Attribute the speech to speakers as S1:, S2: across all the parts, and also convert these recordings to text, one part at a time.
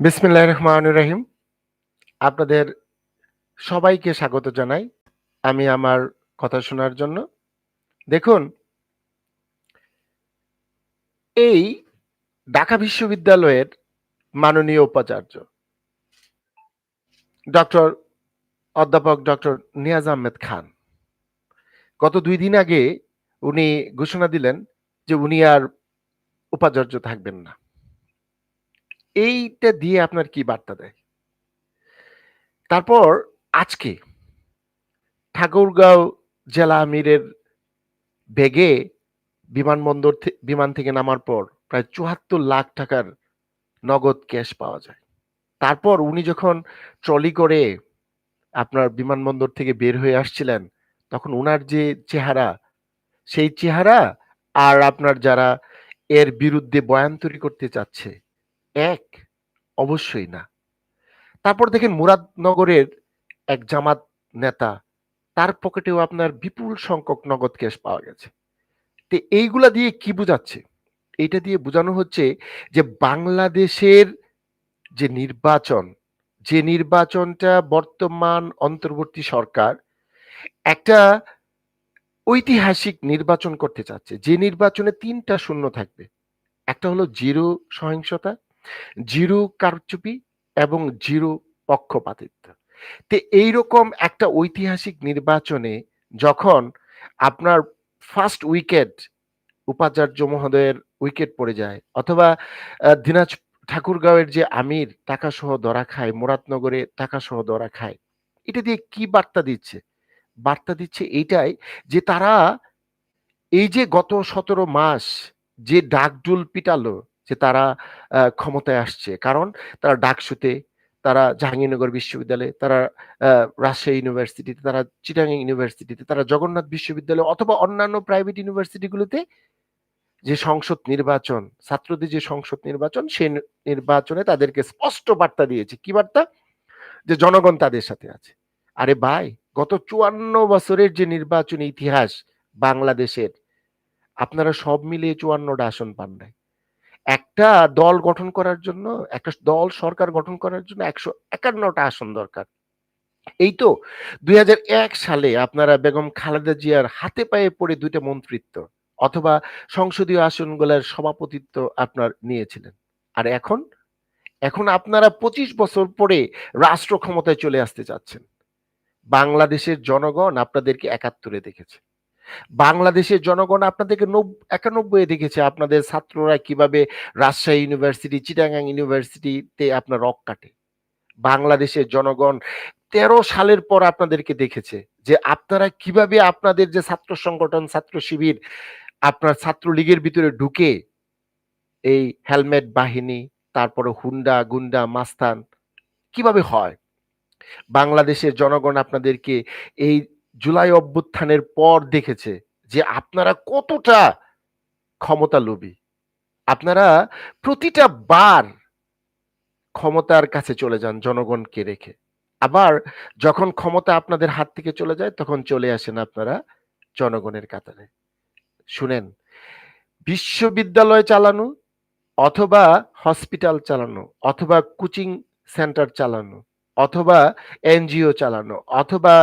S1: বিসমিল্লাহ রহমান রহিম। আপনাদের সবাইকে স্বাগত জানাই আমি আমার কথা শোনার জন্য। দেখুন, এই ঢাকা বিশ্ববিদ্যালয়ের মাননীয় উপাচার্য, ডক্টর অধ্যাপক ডক্টর নিয়াজ আহমেদ খান। গত দুই দিন আগে উনি ঘোষণা দিলেন যে উনি আর উপাচার্য থাকবেন না। এইটা দিয়ে আপনার কি বার্তা দেয়? তারপর আজকে ঠাকুরগাঁও জেলা আমিরের বেগে বিমানবন্দর বিমান থেকে নামার পর প্রায় চুয়াত্তর লাখ টাকার নগদ ক্যাশ পাওয়া যায়। তারপর উনি যখন ট্রলি করে আপনার বিমানবন্দর থেকে বের হয়ে আসছিলেন, তখন উনার যে চেহারা, সেই চেহারা আর আপনার যারা এর বিরুদ্ধে বয়ান তৈরি করতে চাচ্ছে এক? অবশ্যই না। তারপর দেখেন মুরাদনগরের এক জামাত নেতা, তার পকেটেও আপনার বিপুল সংখ্যক নগদ ক্যাশ পাওয়া গেছে। তো এইগুলা দিয়ে কি বোঝাচ্ছে? এইটা দিয়ে বোঝানো হচ্ছে যে বাংলাদেশের যে নির্বাচন, যে নির্বাচনটা বর্তমান অন্তর্বর্তী সরকার একটা ঐতিহাসিক নির্বাচন করতে চাচ্ছে। যে নির্বাচনে তিনটা শূন্য থাকবে, একটা হলো জিরো সহিংসতা জিরো কারচুপি এবং জিরো পক্ষপাতিত্ব। তো এইরকম একটা ঐতিহাসিক নির্বাচনে যখন আপনার ফার্স্ট উইকেট উপাচার্য মহোদয়ের উইকেট পড়ে যায়, অথবা দিনাজ ঠাকুরগাঁওয়ের যে আমির টাকা সহ ধরা খায়, মুরাদনগরে টাকা সহ ধরা খায়, এটা দিয়ে কি বার্তা দিচ্ছে? বার্তা দিচ্ছে এইটাই যে তারা এই যে গত সতেরো মাস যে ডাকডুল পিটালো যে তারা ক্ষমতায় আসছে। কারণ তারা ডাকসুতে, তারা জাহাঙ্গীরনগর বিশ্ববিদ্যালয়ে, তারা রাজশাহী ইউনিভার্সিটিতে, তারা চিটাঙ্গি ইউনিভার্সিটিতে, তারা জগন্নাথ বিশ্ববিদ্যালয় অথবা অন্যান্য প্রাইভেট ইউনিভার্সিটিগুলোতে যে সংসদ নির্বাচন, ছাত্রদের যে সংসদ নির্বাচন সেই নির্বাচনে তাদেরকে স্পষ্ট বার্তা দিয়েছে। কি বার্তা? যে জনগণ তাদের সাথে আছে। আরে ভাই, গত চুয়ান্ন বছরের যে নির্বাচনী ইতিহাস বাংলাদেশের, আপনারা সব মিলিয়ে চুয়ান্নটা আসন পান নাই। একটা দল গঠন করার জন্য, একটা দল সরকার গঠন করার জন্য একশো একান্নটা আসন দরকার। এই তো দু হাজার এক সালে আপনারা বেগম খালেদা জিয়ার হাতে পায়ে পড়ে দুইটা মন্ত্রিত্ব অথবা সংসদীয় আসনগুলোর সভাপতিত্ব আপনার নিয়েছিলেন। আর এখন? এখন আপনারা পঁচিশ বছর পরে রাষ্ট্র ক্ষমতায় চলে আসতে চাচ্ছেন। বাংলাদেশের জনগণ আপনাদেরকে একাত্তরে দেখেছে। বাংলাদেশের জনগণ আপনাদেরকে একানব্বই দেখেছে আপনাদের ছাত্ররা কীভাবে রাজশাহী ইউনিভার্সিটি, চিটাগাং ইউনিভার্সিটিতে আপনার রক কাটে। বাংলাদেশের জনগণ তেরো সালের পর আপনাদেরকে দেখেছে যে আপনারা কীভাবে আপনাদের যে ছাত্র সংগঠন, ছাত্র শিবির, আপনার ছাত্রলীগের ভিতরে ঢুকে এই হেলমেট, বাহিনী, তারপরে হুন্ডা, গুন্ডা, মাস্তান কীভাবে হয়? বাংলাদেশের জনগণ আপনাদেরকে এই জুলাই অভ্যুত্থানের পর দেখেছে যে আপনারা কতটা ক্ষমতা লোভী আপনারা প্রতিটা বার ক্ষমতার কাছে চলে যান জনগণকে রেখে। আবার যখন ক্ষমতা আপনাদের হাত থেকে চলে যায়, তখন চলে আসেন আপনারা জনগণের কাতারে। শুনেন, বিশ্ববিদ্যালয় চালানো অথবা হসপিটাল চালানো অথবা কোচিং সেন্টার চালানো অথবা এনজিও চালানো অথবা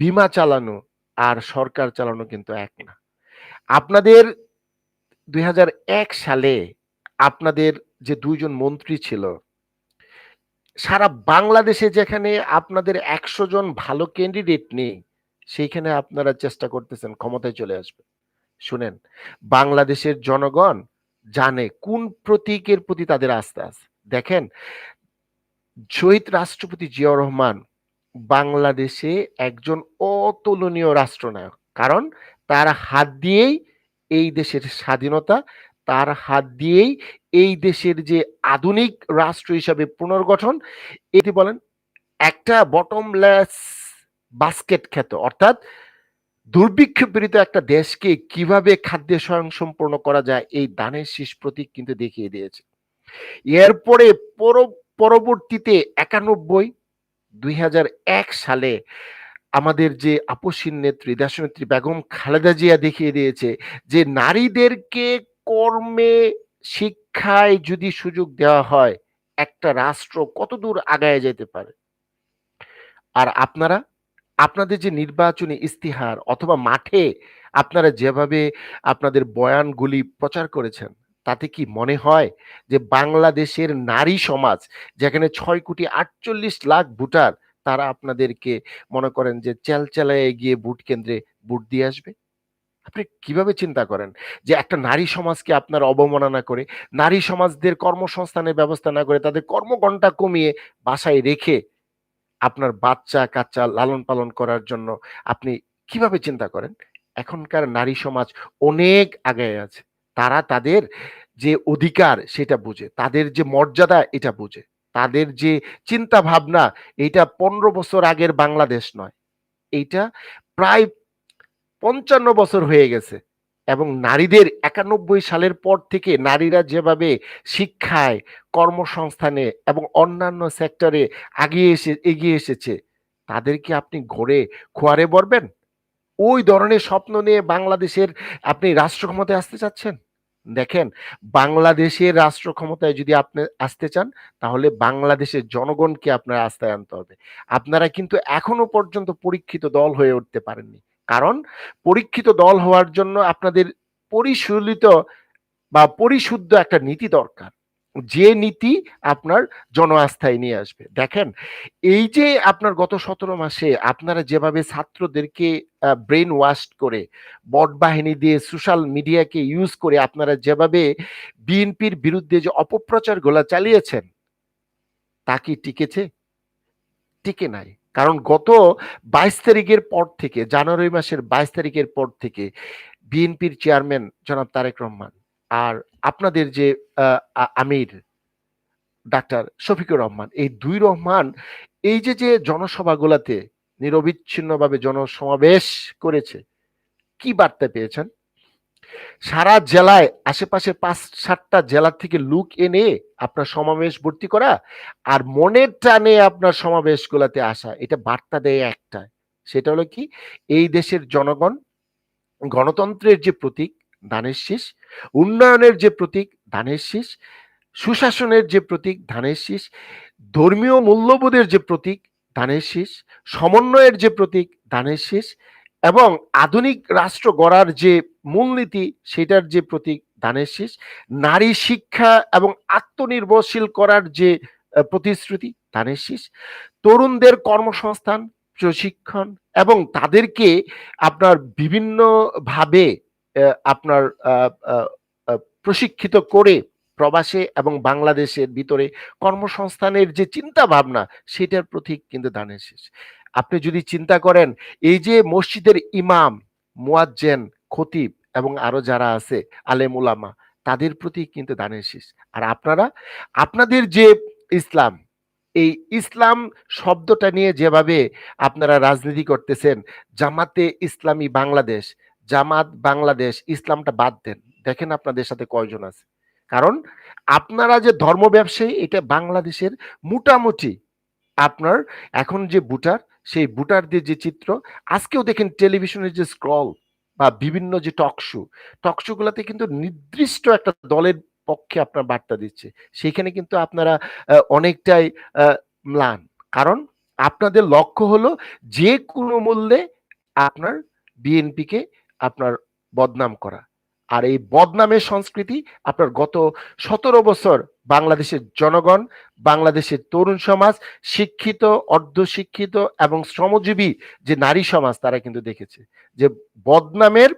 S1: বিমা চালানো আর সরকার চালানো কিন্তু এক না। আপনাদের দুই হাজার এক সালে আপনাদের যে দুইজন মন্ত্রী ছিল, সারা বাংলাদেশে যেখানে আপনাদের একশো জন ভালো ক্যান্ডিডেট নেই, সেইখানে আপনারা চেষ্টা করতেছেন, ক্ষমতায় চলে আসবে। শুনেন, বাংলাদেশের জনগণ জানে কোন প্রতীকের প্রতি তাদের আস্থা আছে। দেখেন শহীদ রাষ্ট্রপতি জিয়াউর রহমান বাংলাদেশে একজন অতুলনীয় রাষ্ট্রনায়ক। কারণ তার হাত দিয়েই এই দেশের স্বাধীনতা, তার হাত দিয়েই এই দেশের যে আধুনিক রাষ্ট্র হিসাবে পুনর্গঠন, এটি বলেন একটা বটমলেস বাস্কেট খ্যাত। অর্থাৎ দুর্ভিক্ষ পীড়িত একটা দেশকে কীভাবে খাদ্যে স্বয়ংসম্পূর্ণ করা যায়, এই দানের শীষ প্রতীক কিন্তু দেখিয়ে দিয়েছে। এরপরে পরবর্তীতে একানব্বই, দুই সালে আমাদের যে আপসীন নেত্রী দেশনেত্রী বেগম খালেদা জিয়া দেখিয়ে দিয়েছে যে নারীদেরকে কর্মে, শিক্ষায় যদি সুযোগ দেওয়া হয়, একটা রাষ্ট্র কতদূর আগায় যেতে পারে? আর আপনারা, আপনাদের যে নির্বাচনী ইস্তিহার অথবা মাঠে আপনারা যেভাবে আপনাদের বয়ানগুলি প্রচার করেছেন তাতে কি মনে হয় যে বাংলাদেশের নারী সমাজ যেখানে ছয় কোটি আটচল্লিশ লাখ ভোটার, তারা আপনাদেরকে মনে করেন যে চেলচেলায় গিয়ে ভোট কেন্দ্রে ভোট দিয়ে আসবে? আপনি কীভাবে চিন্তা করেন যে একটা নারী সমাজকে আপনারা অবমাননা করে, নারী সমাজদের কর্মসংস্থানের ব্যবস্থা না করে তাদের কর্মঘণ্টা কমিয়ে বাসায় রেখে আপনার বাচ্চা কাচ্চা লালন পালন করার জন্য আপনি কীভাবে চিন্তা করেন? এখনকার নারী সমাজ অনেক আগে আছে। তারা তাদের যে অধিকার সেটা বুঝে, তাদের যে মর্যাদা এটা বুঝে, তাদের যে চিন্তা ভাবনা এটা পনেরো বছর আগের বাংলাদেশ নয়। এইটা প্রায় পঞ্চান্ন বছর হয়ে গেছে এবং নারীদের একানব্বই সালের পর থেকে নারীরা যেভাবে শিক্ষায়, কর্মসংস্থানে এবং অন্যান্য সেক্টরে আগিয়ে এসে, এগিয়ে এসেছে তাদেরকে আপনি ঘরে খোয়ারে বলবেন ওই ধরনের স্বপ্ন নিয়ে বাংলাদেশের আপনি রাষ্ট্র ক্ষমতায় আসতে চাচ্ছেন? দেখেন, বাংলাদেশের রাষ্ট্র ক্ষমতায় যদি আপনি আসতে চান, তাহলে বাংলাদেশের জনগণকে আপনার আস্থায় আনতে হবে। আপনারা কিন্তু এখনও পর্যন্ত পরীক্ষিত দল হয়ে উঠতে পারেননি। কারণ পরীক্ষিত দল হওয়ার জন্য আপনাদের পরিশীলিত বা পরিশুদ্ধ একটা নীতি দরকার। যে নীতি আপনার জন আস্থায় নিয়ে আসবে। দেখেন, এই যে আপনার গত সতেরো মাসে আপনারা যেভাবে ছাত্রদেরকে ব্রেন ওয়াশ করে বট বাহিনী দিয়ে সোশ্যাল মিডিয়াকে ইউজ করে আপনারা যেভাবে বিএনপির বিরুদ্ধে যে অপপ্রচার গোলা চালিয়েছেন, তা কি টিকেছে? টিকে নাই। কারণ গত বাইশ তারিখের পর থেকে, জানুয়ারি মাসের বাইশ তারিখের পর থেকে, বিএনপির চেয়ারম্যান জনাব তারেক রহমান আর আপনাদের যে আমির, ডাক্তার শফিকুর রহমান, এই দুই রহমান, এই যে যে জনসভাগুলাতে নিরবিচ্ছিন্নভাবে জনসমাবেশ করেছে, কি বার্তা পেয়েছেন? সারা জেলায় আশেপাশে পাঁচ সাতটা জেলা থেকে লুক এনে আপনার সমাবেশ ভর্তি করা আর মনের টানে আপনার সমাবেশ গুলাতে আসা, এটা বার্তা দেয় একটা সেটা হলো কি? এই দেশের জনগণ, গণতন্ত্রের যে প্রতীক দানের শীষ, উন্নয়নের যে প্রতীক ধানের শীষ, সুশাসনের যে প্রতীক ধানের শীষ, ধর্মীয় মূল্যবোধের যে প্রতীক ধানের শীষ, সমন্বয়ের যে প্রতীক ধানের শীষ এবং আধুনিক রাষ্ট্র গড়ার যে মূলনীতি সেটার যে প্রতীক ধানের শীষ, নারী শিক্ষা এবং আত্মনির্ভরশীল করার যে প্রতিশ্রুতি ধানের শীষ, তরুণদের কর্মসংস্থান, প্রশিক্ষণ এবং তাদেরকে আপনার বিভিন্ন ভাবে আপনার প্রশিক্ষিত করে প্রবাসে এবং বাংলাদেশের ভিতরে কর্মসংস্থানের যে চিন্তা ভাবনা সেটার প্রতীক কিন্তু দানের শেষ। আপনি যদি চিন্তা করেন, এই যে মসজিদের ইমাম, মুয়াজ্জেন, খতিব এবং আরও যারা আছে, আলেম উলামা, তাদের প্রতি কিন্তু দানের শেষ। আর আপনারা, আপনাদের যে ইসলাম, এই ইসলাম শব্দটা নিয়ে যেভাবে আপনারা রাজনীতি করতেছেন, জামাতে ইসলামী বাংলাদেশ জামাত, বাংলাদেশ, ইসলামটা বাদ দেন। দেখেন আপনাদের সাথে কয়জন আছে। কারণ আপনারা যে ধর্ম ব্যবসায়ী, এটা বাংলাদেশের মোটামুটি আপনার এখন যে বুটার সেই বুটারদের যে চিত্র, আজকেও দেখেন টেলিভিশনের যে স্ক্রল বা বিভিন্ন যে টক শো টক শো গুলাতে কিন্তু নির্দিষ্ট একটা দলের পক্ষে আপনার বার্তা দিচ্ছে। সেখানে কিন্তু আপনারা অনেকটাই ম্লান। কারণ আপনাদের লক্ষ্য হলো যে কোনো মূল্যে আপনার বিএনপিকে আপনার বদনাম করা। আর এই বদনামের সংস্কৃতি আপনার গত সতেরো বছর বাংলাদেশের জনগণ, বাংলাদেশের তরুণ সমাজ, শিক্ষিত, অর্ধশিক্ষিত এবং শ্রমজীবী যে নারী সমাজ তারা কিন্তু দেখেছে যে বদনামের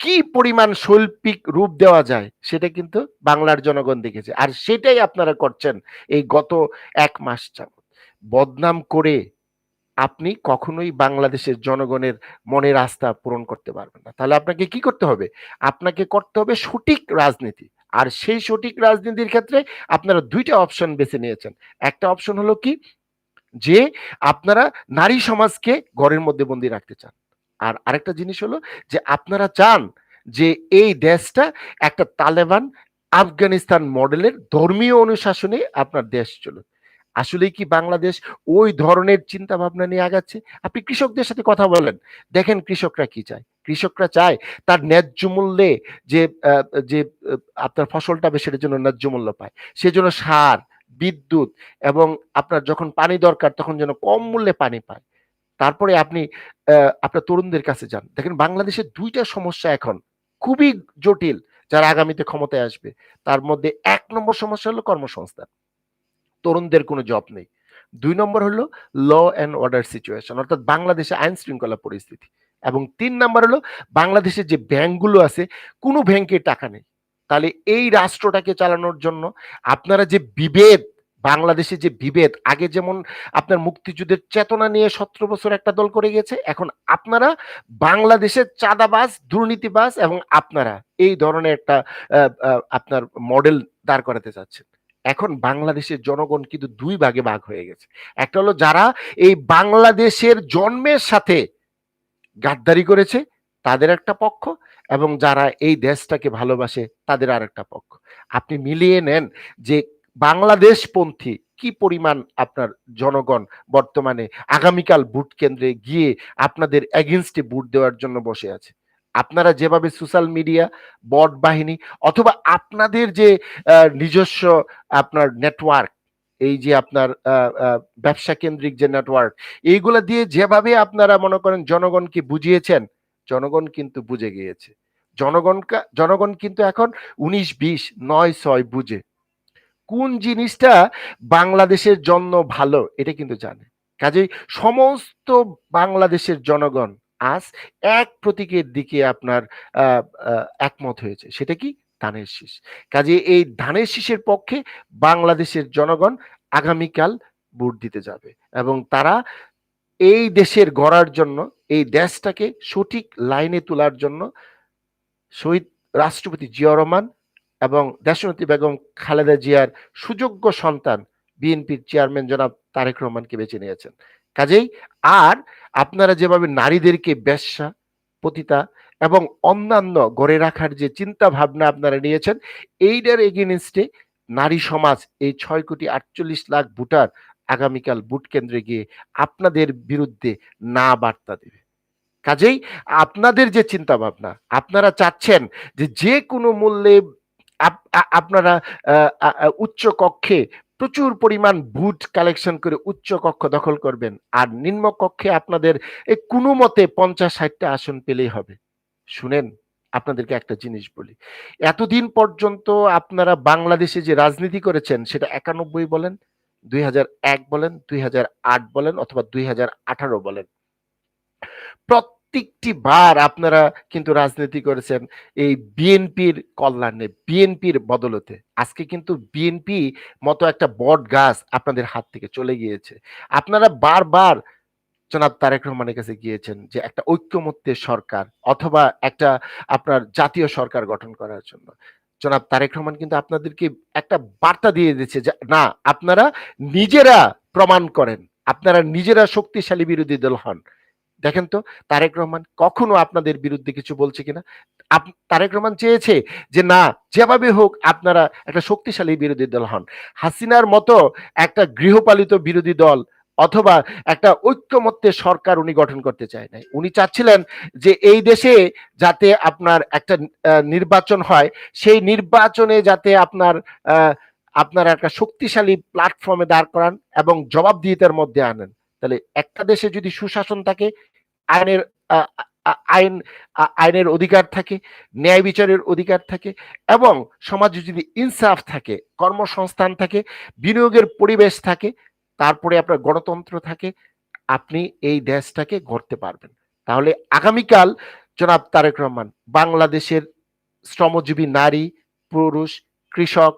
S1: কি পরিমাণ শৈল্পিক রূপ দেওয়া যায় সেটা কিন্তু বাংলার জনগণ দেখেছে। আর সেটাই আপনারা করছেন এই গত এক মাস যাবত বদনাম করে আপনি কখনোই বাংলাদেশের জনগণের মনের আস্থা পূরণ করতে পারবেন না। তাহলে আপনাকে কি করতে হবে? আপনাকে করতে হবে সঠিক রাজনীতি। আর সেই সঠিক রাজনীতির ক্ষেত্রে আপনারা দুইটা অপশন বেছে নিয়েছেন। একটা অপশন হলো কি? যে আপনারা নারী সমাজকে ঘরের মধ্যে বন্দি রাখতে চান। আর আরেকটা জিনিস হলো যে আপনারা চান যে এই দেশটা একটা তালেবান আফগানিস্তান মডেলের ধর্মীয় অনুশাসনে আপনার দেশ চলুক। আসলেই কি বাংলাদেশ ওই ধরনের চিন্তা ভাবনা নিয়ে আগাচ্ছে? আপনি কৃষকদের সাথে কথা বলেন। দেখেন কৃষকরা কি চায়? কৃষকরা চায় তার ন্যায্য মূল্যে যে যে আপনার ফসলটা সেটার জন্য ন্যায্য মূল্য পায়। সেজন্য সার, বিদ্যুৎ এবং আপনার যখন পানি দরকার তখন যেন কম মূল্যে পানি পায়। তারপরে আপনি আপনার তরুণদের কাছে যান। দেখেন বাংলাদেশের দুইটা সমস্যা এখন খুবই জটিল যারা আগামীতে ক্ষমতায় আসবে। তার মধ্যে এক নম্বর সমস্যা হলো কর্মসংস্থান। তরুণদের কোনো জব নেই। দুই নম্বর হলো ল অ্যান্ড অর্ডার সিচুয়েশন অর্থাৎ বাংলাদেশে আইন শৃঙ্খলা পরিস্থিতি। এবং তিন নম্বর হলো বাংলাদেশের যে ব্যাংকগুলো আছে, কোনো ব্যাংকে টাকা নেই। তাহলে এই রাষ্ট্রটাকে চালানোর জন্য আপনারা যে বিভেদ, বাংলাদেশে যে বিভেদ, আগে যেমন আপনার মুক্তিযুদ্ধের চেতনা নিয়ে সতেরো বছর একটা দল করে গেছে এখন আপনারা বাংলাদেশের চাঁদাবাজ, দুর্নীতিবাজ এবং আপনারা এই ধরনের একটা আপনার মডেল দাঁড় করাতে চাচ্ছেন। এখন বাংলাদেশের জনগণ কিন্তু দুই ভাগে ভাগ হয়ে গেছে। একটা হলো যারা এই বাংলাদেশের জন্মের সাথে গাদ্দারি করেছে, তাদের একটা পক্ষ এবং যারা এই দেশটাকে ভালোবাসে, তাদের আর একটা পক্ষ। আপনি মিলিয়ে নেন যে বাংলাদেশপন্থী কি পরিমাণ আপনার জনগণ বর্তমানে আগামীকাল ভোট কেন্দ্রে গিয়ে আপনাদের এগেনস্টে ভোট দেওয়ার জন্য বসে আছে। আপনারা যেভাবে সোশ্যাল মিডিয়া বট বাহিনী অথবা আপনাদের যে নিজস্ব আপনার নেটওয়ার্ক এই যে আপনার ব্যবসা কেন্দ্রিক যে নেটওয়ার্ক এইগুলা দিয়ে যেভাবে আপনারা মনে করেন জনগণকে বুঝিয়েছেন, জনগণ কিন্তু বুঝে গিয়েছে। জনগণ জনগণ কিন্তু এখন উনিশ, বিশ, নয়, ছয় বুঝে। কোন জিনিসটা বাংলাদেশের জন্য ভালো, এটা কিন্তু জানে। কাজেই সমস্ত বাংলাদেশের জনগণ আজ এক প্রতীকের দিকে আপনার একমত হয়েছে। সেটা কি? ধানের শীষ। কাজে এই ধানের শীষের পক্ষে বাংলাদেশের জনগণ আগামীকাল ভোট দিতে যাবে এবং তারা এই দেশের গড়ার জন্য, এই দেশটাকে সঠিক লাইনে তোলার জন্য শহীদ রাষ্ট্রপতি জিয়া রহমান এবং দেশনেত্রী বেগম খালেদা জিয়ার সুযোগ্য সন্তান বিএনপির চেয়ারম্যান জনাব তারেক রহমানকে বেছে নিয়েছেন। কাজেই আর আপনারা যেভাবে নারীদেরকে বেশ্যা পতিতা এবং অন্যান্য গড়ে রাখার যে চিন্তা ভাবনা আপনারা নিয়েছেন, এইটার এগেনস্টে নারী সমাজ এই ছয় কোটি আটচল্লিশ লাখ ভোটার আগামীকাল ভোট কেন্দ্রে গিয়ে আপনাদের বিরুদ্ধে না বার্তা দেবে। কাজেই আপনাদের যে চিন্তা ভাবনা আপনারা চাচ্ছেন যে যে কোনো মূল্যে আপনারা উচ্চ কক্ষে প্রচুর পরিমাণ বুট কালেকশন করে উচ্চ কক্ষ দখল করবেন। আর নিম্ন কক্ষে আপনাদের এই কোনো মতে পঞ্চাশ ষাটটা আসন পেলেই হবে। শুনেন, আপনাদেরকে একটা জিনিস বলি। এতদিন পর্যন্ত আপনারা বাংলাদেশে যে রাজনীতি করেছেন, সেটা একানব্বই বলেন, দুই বলেন দুই বলেন, অথবা দুই বলেন। প্রত্যেকটি বার আপনারা কিন্তু রাজনীতি করেছেন এই বিএনপির কল্যাণে, বিএনপির বদলতে। আজকে কিন্তু বিএনপি মতো একটা বট গাছ আপনাদের হাত থেকে চলে গিয়েছে। আপনারা বারবার জনাব তারেক রহমানের কাছে গিয়েছেন যে একটা ঐক্যমত্যের সরকার অথবা একটা আপনার জাতীয় সরকার গঠন করার জন্য। জনাব তারেক রহমান কিন্তু আপনাদেরকে একটা বার্তা দিয়ে দিচ্ছে যে, না, আপনারা নিজেরা প্রমাণ করেন। আপনারা নিজেরা শক্তিশালী বিরোধী দল হন। দেখেন তো, তারেক রহমান কখনো আপনাদের বিরুদ্ধে কিছু বলছে কিনা? তারেক রহমান চেয়েছে যে না, যেভাবে হোক আপনারা একটা শক্তিশালী বিরোধী দল হন। হাসিনার মতো একটা গৃহপালিত বিরোধী দল অথবা একটা ঐক্যমত্যের সরকার উনি গঠন করতে চায় নাই। উনি চাচ্ছিলেন যে এই দেশে যাতে আপনার একটা নির্বাচন হয়, সেই নির্বাচনে যাতে আপনার আপনার একটা শক্তিশালী প্ল্যাটফর্মে দাঁড় করান এবং জবাবদিহিতার মধ্যে আনেন। তাহলে একটা দেশে যদি সুশাসন থাকে আইনের আইন আইনের অধিকার থাকে, ন্যায় বিচারের অধিকার থাকে এবং সমাজে যদি ইনসাফ থাকে, কর্মসংস্থান থাকে, বিনিয়োগের পরিবেশ থাকে, তারপরে আপনার গণতন্ত্র থাকে, আপনি এই দেশটাকে গড়তে পারবেন। তাহলে আগামীকাল জনাব তারেক রহমান, বাংলাদেশের শ্রমজীবী নারী, পুরুষ, কৃষক,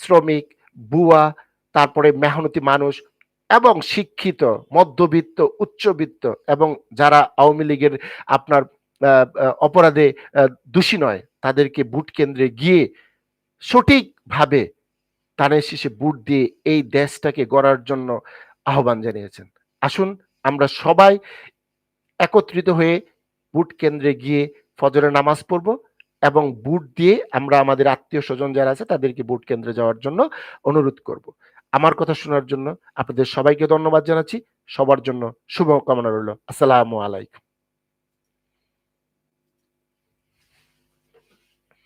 S1: শ্রমিক, বুয়া, তারপরে মেহনতি মানুষ এবং শিক্ষিত, মধ্যবিত্ত, উচ্চবিত্ত এবং যারা আওয়ামী লীগের আপনার অপরাধে দোষী নয়, তাদেরকে বুট কেন্দ্রে গিয়ে সঠিকভাবে ধানের শীষে বুট দিয়ে এই দেশটাকে গড়ার জন্য আহ্বান জানিয়েছেন। আসুন আমরা সবাই একত্রিত হয়ে বুট কেন্দ্রে গিয়ে ফজরের নামাজ পড়ব এবং বুট দিয়ে আমরা আমাদের আত্মীয় স্বজন যারা আছে তাদেরকে বুট কেন্দ্রে যাওয়ার জন্য অনুরোধ করব। আমার কথা শোনার জন্য আপনাদের সবাইকে ধন্যবাদ জানাচ্ছি। সবার জন্য শুভকামনা রইল। আসসালামু আলাইকুম।